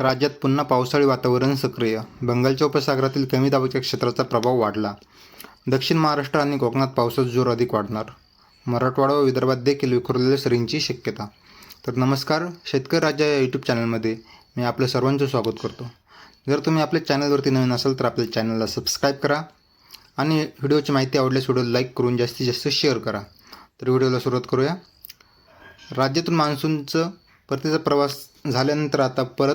राज्यात पुन्हा पावसाळी वातावरण सक्रिय. बंगालच्या उपसागरातील कमी दाबाच्या क्षेत्राचा प्रभाव वाढला. दक्षिण महाराष्ट्र आणि कोकणात पावसाचा जोर अधिक वाढणार. मराठवाडा व विदर्भात देखील विखुरलेल्या सरींची शक्यता. तर नमस्कार शेतकरी राज्य या यूट्यूब चॅनलमध्ये मी आपलं सर्वांचं स्वागत करतो. जर तुम्ही आपल्या चॅनलवरती नवीन असाल तर आपल्या चॅनलला सबस्क्राईब करा आणि व्हिडिओची माहिती आवडल्यास व्हिडिओ लाईक करून जास्तीत जास्त शेअर करा. तर व्हिडिओला सुरुवात करूया. राज्यातून मान्सूनचं परतीचा प्रवास झाल्यानंतर आता परत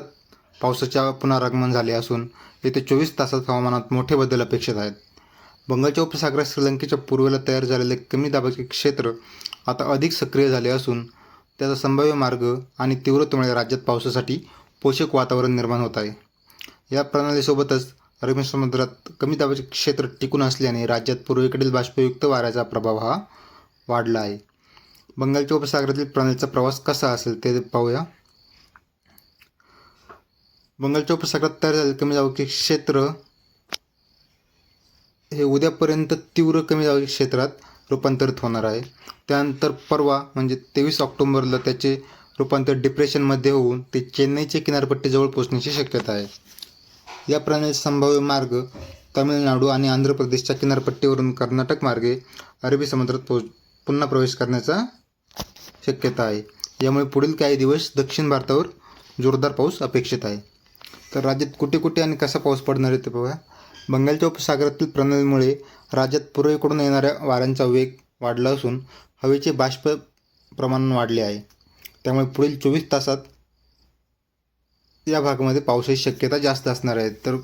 पावसाच्या पुनरागमन झाले असून येत्या चोवीस तासात हवामानात मोठे बदल अपेक्षित आहेत. बंगालच्या उपसागरात श्रीलंकेच्या पूर्वेला तयार झालेले कमी दाबाचे क्षेत्र आता अधिक सक्रिय झाले असून त्याचा संभाव्य मार्ग आणि तीव्रतेमुळे राज्यात पावसासाठी पोषक वातावरण निर्माण होत आहे. या प्रणालीसोबतच अरबी समुद्रात कमी दाबाचे क्षेत्र टिकून असल्याने राज्यात पूर्वेकडील बाष्पयुक्त वाऱ्याचा प्रभाव हा वाढला आहे. बंगालच्या उपसागरातील प्रणालीचा प्रवास कसा असेल ते पाहूया. बंगालच्या उपसागरात तयार झालेले कमी दाबाचे क्षेत्र हे उद्यापर्यंत तीव्र कमी दाबाच्या क्षेत्रात रूपांतरित होणार आहे. त्यानंतर परवा म्हणजे तेवीस ऑक्टोंबरला त्याचे रूपांतर डिप्रेशनमध्ये होऊन ते चेन्नईच्या किनारपट्टीजवळ पोहोचण्याची शक्यता आहे. या प्रणालीचा संभाव्य मार्ग तामिळनाडू आणि आंध्र प्रदेशच्या किनारपट्टीवरून कर्नाटक मार्गे अरबी समुद्रात पोच पुन्हा प्रवेश करण्याचा शक्यता आहे. यामुळे पुढील काही दिवस दक्षिण भारतावर जोरदार पाऊस अपेक्षित आहे. तर राज्यात कुठे कुठे आणि कसा पाऊस पडणार आहे ते बघा. बंगालच्या उपसागरातील प्रणालीमुळे राज्यात पूर्वेकडून येणाऱ्या वाऱ्यांचा वेग वाढला असून हवेचे बाष्प प्रमाण वाढले आहे. त्यामुळे पुढील चोवीस तासात या भागामध्ये पावसाची शक्यता जास्त असणार आहे. तर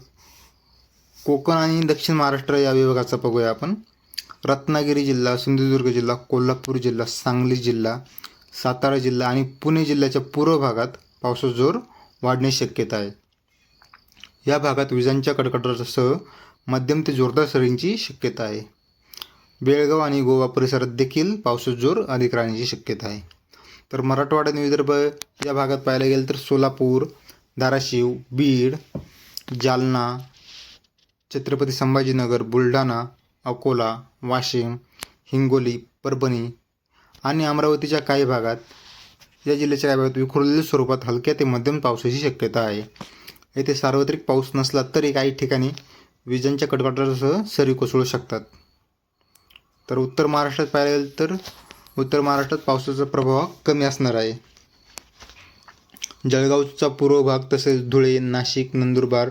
कोकण आणि दक्षिण महाराष्ट्र या विभागाचा बघूया आपण. रत्नागिरी जिल्हा सिंधुदुर्ग जिल्हा कोल्हापूर जिल्हा सांगली जिल्हा सातारा जिल्हा आणि पुणे जिल्ह्याच्या पूर्व भागात पावसाचा जोर वाढण्याची शक्यता आहे. या भागात विजांच्या कडकडाटासह मध्यम ते जोरदार सरींची शक्यता आहे. बेळगाव आणि गोवा परिसरात देखील पावसाचा जोर अधिक राहण्याची शक्यता आहे. तर मराठवाडा आणि विदर्भ या भागात पाहायला गेलं तर सोलापूर धाराशिव बीड जालना छत्रपती संभाजीनगर बुलढाणा अकोला वाशिम हिंगोली परभणी आणि अमरावतीच्या काही भागात या जिल्ह्याच्या काही भागात विखुरलेल्या स्वरूपात हलक्या ते मध्यम पावसाची शक्यता आहे. येथे सार्वत्रिक पाऊस नसला तरी काही ठिकाणी विजांच्या कडकडाटासह सरी कोसळू शकतात. तर उत्तर महाराष्ट्रात पाहायला गेलं तर उत्तर महाराष्ट्रात पावसाचा प्रभाव कमी असणार आहे. जळगावचा पूर्व भाग तसेच धुळे नाशिक नंदुरबार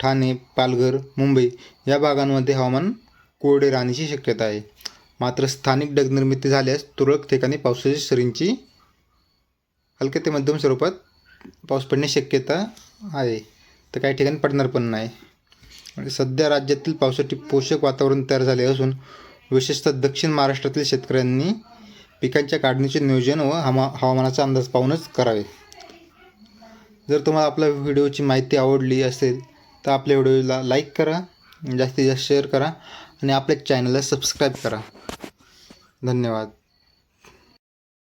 ठाणे पालघर मुंबई या भागांमध्ये हवामान कोरडे राहण्याची शक्यता आहे. मात्र स्थानिक ढगनिर्मिती झाल्यास तुरळक ठिकाणी पावसाच्या सरींची हलक्या ते मध्यम स्वरूपात पाऊस पडण्याची शक्यता आहे. तर काही ठिकाणी पडणार पण नाही. आणि सध्या राज्यातील पावसासाठी पोषक वातावरण तयार झाले असून विशेषतः दक्षिण महाराष्ट्रातील शेतकऱ्यांनी पिकांच्या काढणीचे नियोजन व हमा हवामानाचा अंदाज पाहूनच करावे. जर तुम्हाला आपल्या व्हिडिओची माहिती आवडली असेल तर आपल्या व्हिडिओला लाईक करा जास्तीत जास्त शेअर करा आणि आपल्या चॅनलला सबस्क्राईब करा. धन्यवाद.